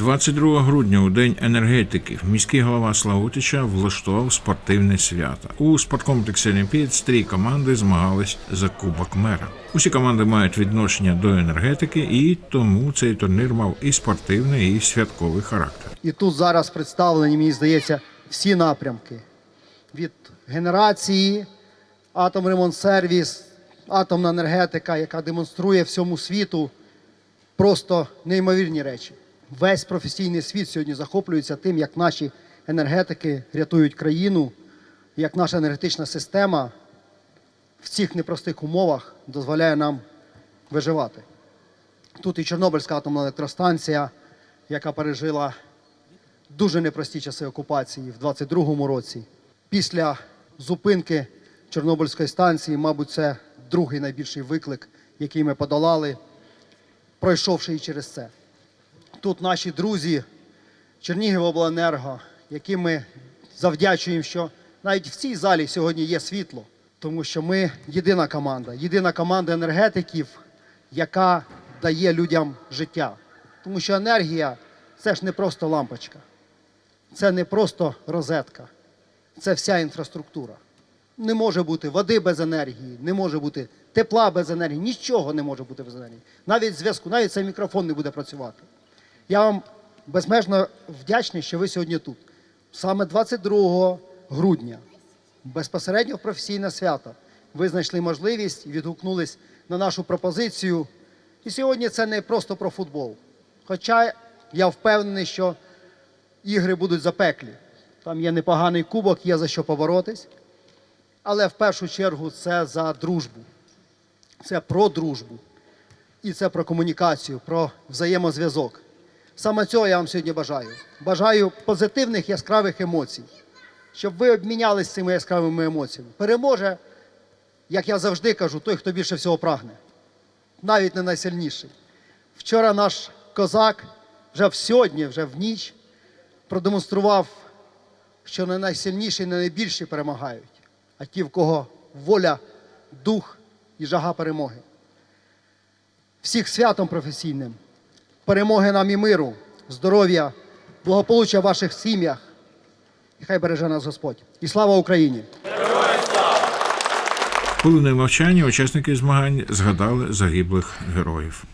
22 грудня у день енергетиків міський голова Славутича влаштував спортивне свято. У спорткомплексі Олімпієць три команди змагались за кубок мера. Усі команди мають відношення до енергетики, і тому цей турнір мав і спортивний, і святковий характер. І тут зараз представлені, мені здається, всі напрямки від генерації, атомремонтсервіс, атомна енергетика, яка демонструє всьому світу просто неймовірні речі. Весь професійний світ сьогодні захоплюється тим, як наші енергетики рятують країну, як наша енергетична система в цих непростих умовах дозволяє нам виживати. Тут і Чорнобильська атомна електростанція, яка пережила дуже непрості часи окупації в 22-му році. Після зупинки Чорнобильської станції, мабуть, це другий найбільший виклик, який ми подолали, пройшовши і через це. Тут наші друзі Чернігівобленерго, яким ми завдячуємо, що навіть в цій залі сьогодні є світло, тому що ми єдина команда, єдина команда енергетиків, яка дає людям життя. Тому що енергія це ж не просто лампочка, це не просто розетка, це вся інфраструктура. Не може бути води без енергії, не може бути тепла без енергії, нічого не може бути без енергії. Навіть зв'язку, навіть цей мікрофон не буде працювати. Я вам безмежно вдячний, що ви сьогодні тут. Саме 22 грудня, безпосередньо в професійне свято, ви знайшли можливість відгукнулись на нашу пропозицію. І сьогодні це не просто про футбол. Хоча я впевнений, що ігри будуть запеклі. Там є непоганий кубок, є за що поборотись. Але в першу чергу це за дружбу. Це про дружбу. І це про комунікацію, про взаємозв'язок. Саме цього я вам сьогодні бажаю. Бажаю позитивних яскравих емоцій, щоб ви обмінялись цими яскравими емоціями. Переможе, як я завжди кажу, той, хто більше всього прагне, навіть не найсильніший. Вчора наш козак вже в сьогодні, вже в ніч, продемонстрував, що не найсильніші, не найбільші перемагають, а ті, в кого воля, дух і жага перемоги. Всіх святом професійним, перемоги нам і миру, здоров'я, благополуччя в ваших сім'ях. І хай береже нас Господь. І слава Україні! Хвилиною мовчання учасники змагань згадали загиблих героїв.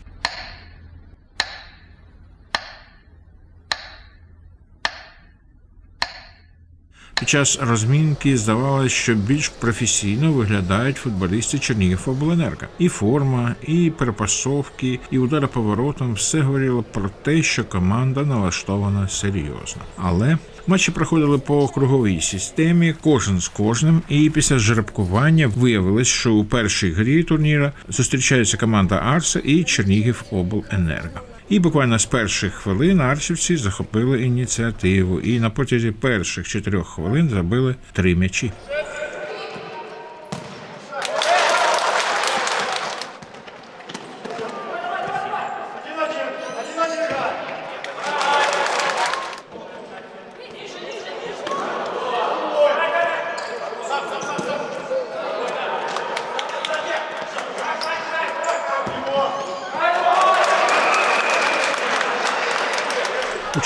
Під час розмінки здавалося, що більш професійно виглядають футболісти Чернігівобленерго. І форма, і перепасовки, і удари поворотом все говорило про те, що команда налаштована серйозно. Але матчі проходили по круговій системі, кожен з кожним. І після жеребкування виявилось, що у першій грі турніра зустрічаються команда Арса і Чернігівобленерго. І буквально з перших хвилин арсівці захопили ініціативу і на протязі перших чотирьох хвилин забили три м'ячі.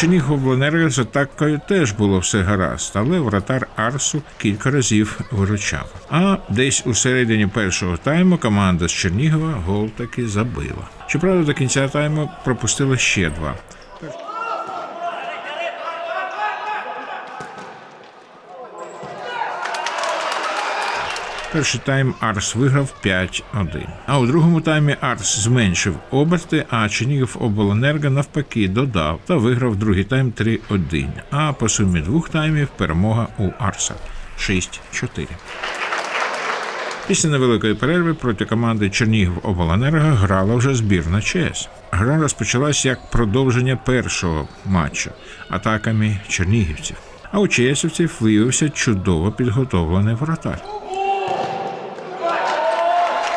Чернігівобленерго з атакою теж було все гаразд, але вратар Арсу кілька разів виручав. А десь у середині першого тайму команда з Чернігова гол таки забила. Щоправда, до кінця тайму пропустила ще два. Перший тайм Арс виграв 5-1. А у другому таймі Арс зменшив оберти, а Чернігів обленерго навпаки додав та виграв другий тайм 3-1. А по сумі двох таймів перемога у Арса 6-4. Після невеликої перерви проти команди Чернігів Обленерго грала вже збірна ЧС. Гра розпочалась як продовження першого матчу атаками чернігівців. А у ЧСівців виявився чудово підготовлений вратар.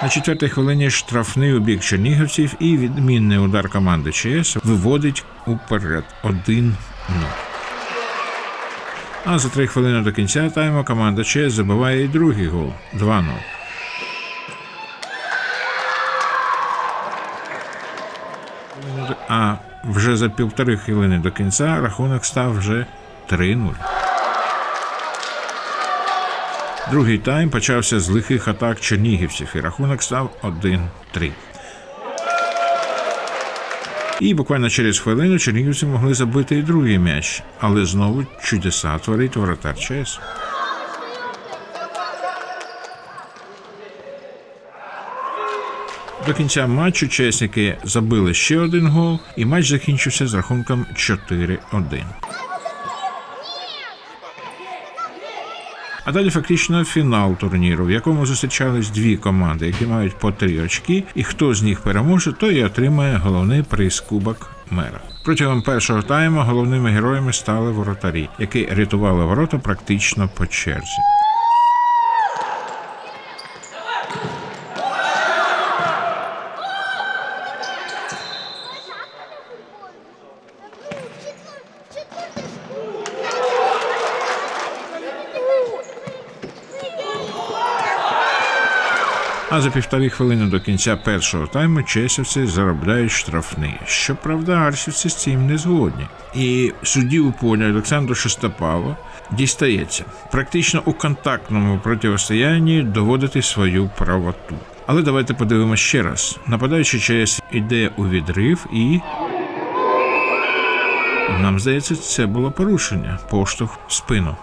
На четвертій хвилині штрафний у чернігівців і відмінний удар команди ЧС виводить уперед 1-0. А за три хвилини до кінця тайму команда ЧС забиває і другий гол 2-0. А вже за півтори хвилини до кінця рахунок став вже 3-0. Другий тайм почався з лихих атак чернігівців, і рахунок став 1-3. І буквально через хвилину чернігівці могли забити і другий м'яч, але знову чудеса творить воротар ЧС. До кінця матчу чесники забили ще один гол, і матч закінчився з рахунком 4-1. А далі фактично фінал турніру, в якому зустрічались дві команди, які мають по три очки, і хто з них переможе, той і отримає головний приз Кубок мера. Протягом першого тайму головними героями стали воротарі, які рятували ворота практично по черзі. А за півтори хвилини до кінця першого тайму чесівці заробляють штрафний. Щоправда, арсівці з цим не згодні. І судді у полі Олександру Шестопало дістається практично у контактному протистоянні доводити свою правоту. Але давайте подивимося ще раз. Нападаючий ЧС іде у відрив і. Нам здається, це було порушення, поштовх в спину.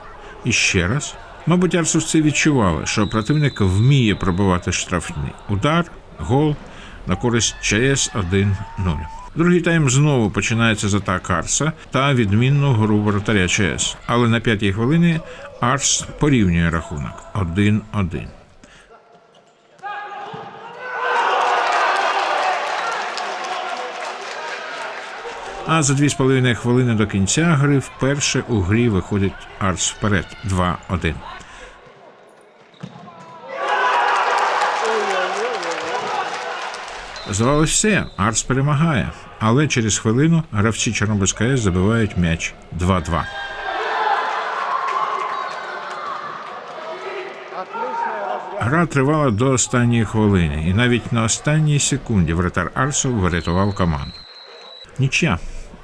І ще раз. Мабуть, арсовці відчували, що противник вміє пробивати штрафний удар, гол на користь ЧС 1-0. Другий тайм знову починається з атак Арса та відмінну гру воротаря ЧС. Але на п'ятій хвилині Арс порівнює рахунок 1-1. А за дві з половиною хвилини до кінця гри вперше у грі виходить Арс вперед 2-1. Здавалось все, Арс перемагає, але через хвилину гравці Чорнобильська АЕС забивають м'яч 2-2. Гра тривала до останньої хвилини, і навіть на останній секунді вратар Арсу врятував команду. Нічия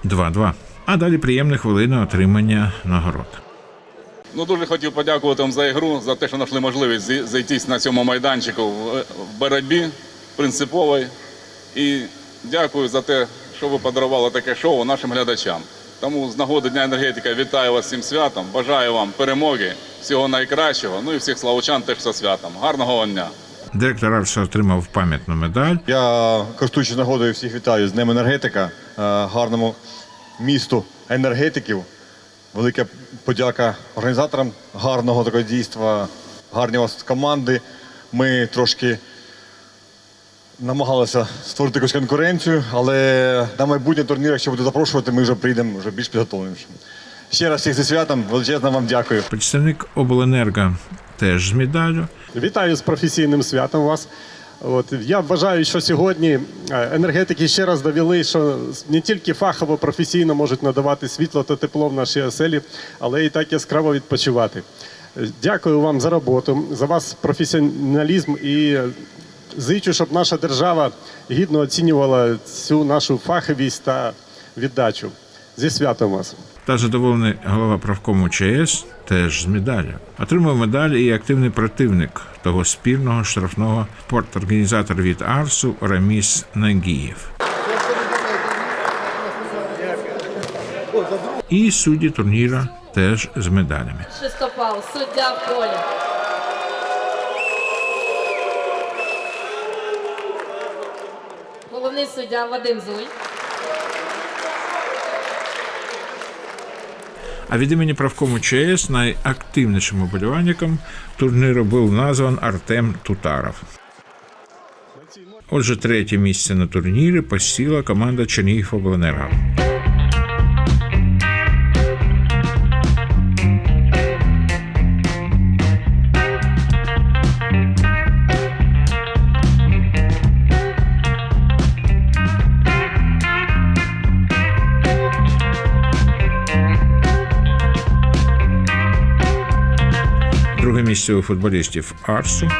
2-2. А далі приємна хвилина отримання нагород. Ну, дуже хотів подякувати вам за ігру, за те, що знайшли можливість зайтись на цьому майданчику в, боротьбі принциповій. І дякую за те, що ви подарували таке шоу нашим глядачам. Тому з нагоди Дня енергетика вітаю вас цим святом. Бажаю вам перемоги, всього найкращого. Ну і всіх славучан теж зі святом. Гарного вам дня! Директор Арсу отримав пам'ятну медаль. Я користуючись нагодою всіх вітаю з Днем енергетика, е, гарному місту енергетиків. Велика подяка організаторам гарного такого дійства, гарні у вас команди. Ми трошки намагалися створити якусь конкуренцію, але на майбутнє турнір, якщо буде запрошувати, ми вже прийдемо вже більш підготовленішим. Ще раз всіх зі святом, величезно вам дякую. Представник обленерго теж з медаллю. Вітаю з професійним святом вас. От я вважаю, що сьогодні е, енергетики ще раз довели, що не тільки фахово професійно можуть надавати світло та тепло в нашій оселі, але і так яскраво відпочивати. Е, Дякую вам за роботу, за вас професіоналізм і е, зичу, щоб наша держава гідно оцінювала цю нашу фаховість та віддачу. Зі святом вас. Та задоволений голова правкому ЧС теж з медаллю. Отримав медаль і активний противник того спірного штрафного порторганізатор від Арсу Раміс Нагієв. І судді турніра теж з медалями. Шестопал, суддя в полі. Головний суддя Вадим Зуй. А від імені правкому ЧС найактивнішим оболівальником турніру був назван Артем Тутаров. Отже, третє місце на турнірі посіла команда Чернігів-Обленерго. Друге місце у футболістів Арсу.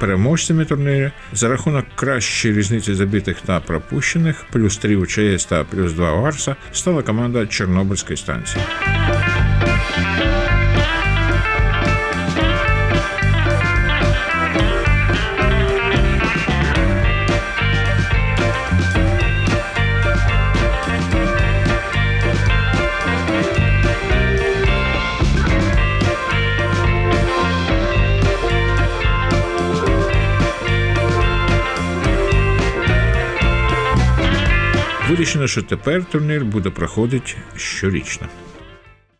Переможцями турніру за рахунок кращої різниці забитих та пропущених, плюс 3 у ЧС та плюс 2 у Арса, стала команда Чорнобильської станції. Вирішено, що тепер турнір буде проходити щорічно.